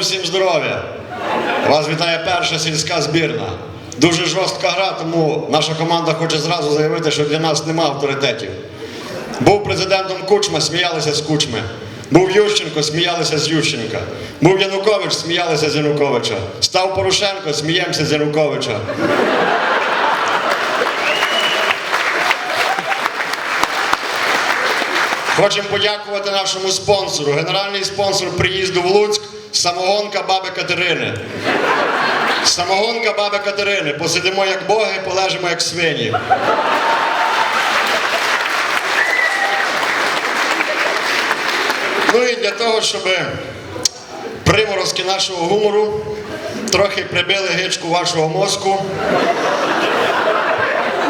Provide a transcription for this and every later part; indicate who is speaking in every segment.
Speaker 1: здоров'я! Вас вітає перша сільська збірна. Дуже жорстка гра, тому наша команда хоче зразу заявити, що для нас нема авторитетів. Був президентом Кучма, сміялися з Кучми. Був Ющенко, сміялися з Ющенка. Був Янукович, сміялися з Януковича. Став Порошенко, сміємося з Януковича. Хочемо подякувати нашому спонсору. Генеральний спонсор приїзду в Луцьк самогонка баби Катерини. Самогонка баби Катерини. Посидимо як боги, полежимо як свині. Ну і для того, щоб приморозки нашого гумору трохи прибили гичку вашого мозку.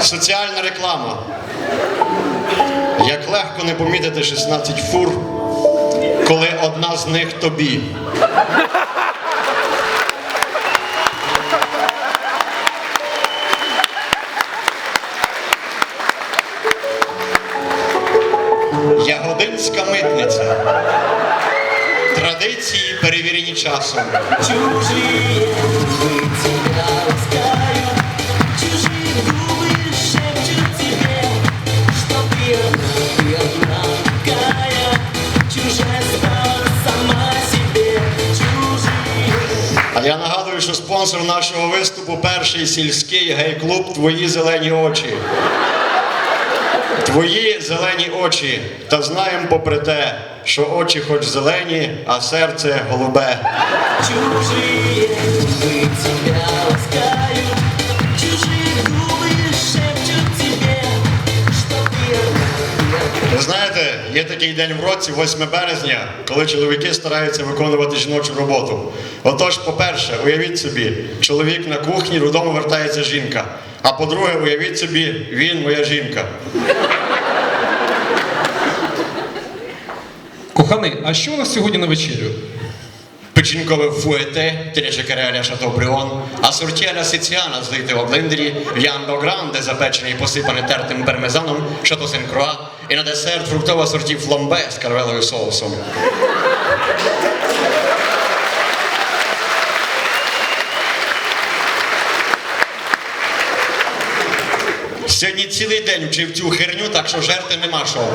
Speaker 1: Соціальна реклама. Як легко не помітити 16 фур, коли одна з них тобі. Ягодинська митниця. Традиції перевірені часом.
Speaker 2: Чужие
Speaker 1: спонсор нашого виступу перший сільський гей-клуб Твої зелені очі. Твої зелені очі. Та знаємо попри те, що очі хоч зелені, а серце голубе.
Speaker 2: Чужие
Speaker 1: знаєте, є такий день в році, 8 березня, коли чоловіки стараються виконувати жіночу роботу. Отож, по-перше, уявіть собі, чоловік на кухні, додому вертається жінка. А по-друге, уявіть собі, він моя жінка.
Speaker 3: Коханий, а що у нас сьогодні на вечерю?
Speaker 1: Печінкове фуете, телечекареля шатобріон, асортіля сиціана злити в блендері, в'яндо гранде запечений і посипаний тертим пармезаном, шато сен-круа, і на десерт фруктова сортів фламбе з карвеловим соусом. Сьогодні цілий день вчив цю херню, так що жерти нема що.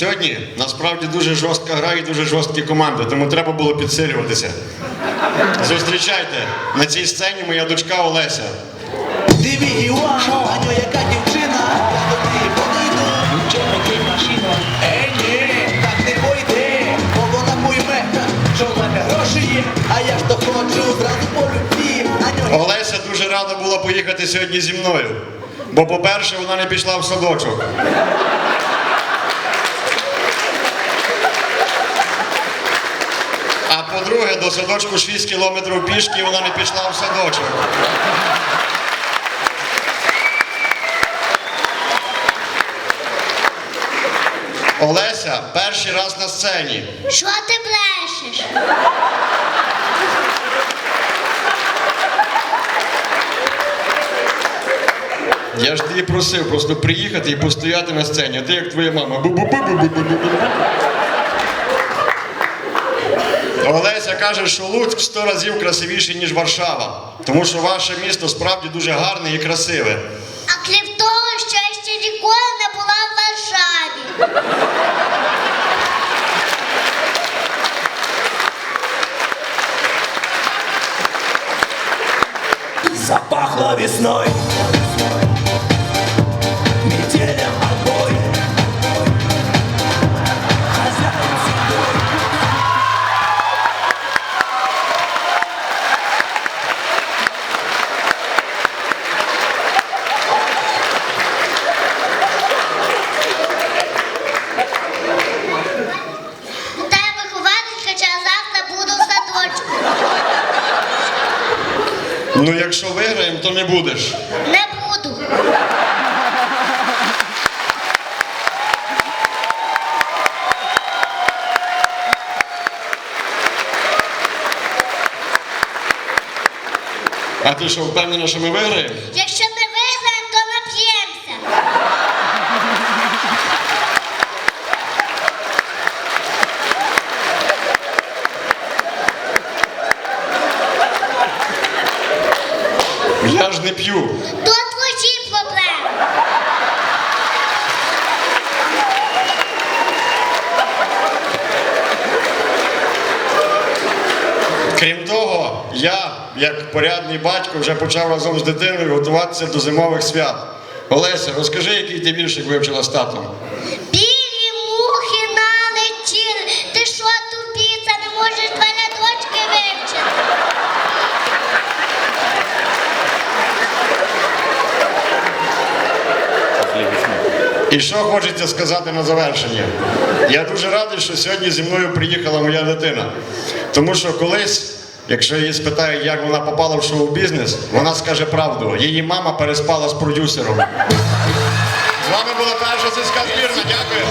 Speaker 1: Сьогодні насправді дуже жорстка гра і дуже жорсткі команди, тому треба було підсилюватися. Зустрічайте на цій сцені моя дочка Олеся.
Speaker 4: Диви Іван, Аню, яка дівчина, я до неї подойду. Чому ти машина? Ей, ні, так не пойде, бо вона пойме, що в мене гроші є, а я ж то хочу зразу по любві. Аню,
Speaker 1: Олеся дуже рада була поїхати сьогодні зі мною. Бо, по-перше, вона не пішла в садочок. А по-друге, до садочку 6 кілометрів пішки і вона не пішла в садочок. Олеся перший раз на сцені.
Speaker 5: Що ти брешеш?
Speaker 1: Я ж її просив просто приїхати і постояти на сцені, а ти як твоя мама. Бу-бу-бу-бу-бу-бу-бу. Олеся каже, що Луцьк в 100 разів красивіший, ніж Варшава. Тому що ваше місто справді дуже гарне і красиве.
Speaker 5: А крім того, що я ще ніколи не була в Варшаві.
Speaker 4: запахло весной.
Speaker 1: Ну якщо виграємо, то не будеш.
Speaker 5: Не буду.
Speaker 1: А ти що впевнена, що ми виграємо?
Speaker 5: Якщо
Speaker 1: не не п'ю.
Speaker 5: То твої проблеми.
Speaker 1: Крім того, я, як порядний батько, вже почав разом з дитиною готуватися до зимових свят. Олеся, розкажи, який ти віршик вивчила з татом. І що хочеться сказати на завершення? Я дуже радий, що сьогодні зі мною приїхала моя дитина. Тому що колись, якщо її спитають, як вона попала в шоу-бізнес, вона скаже правду. Її мама переспала з продюсером. З вами була перша сільська збірна. Дякую.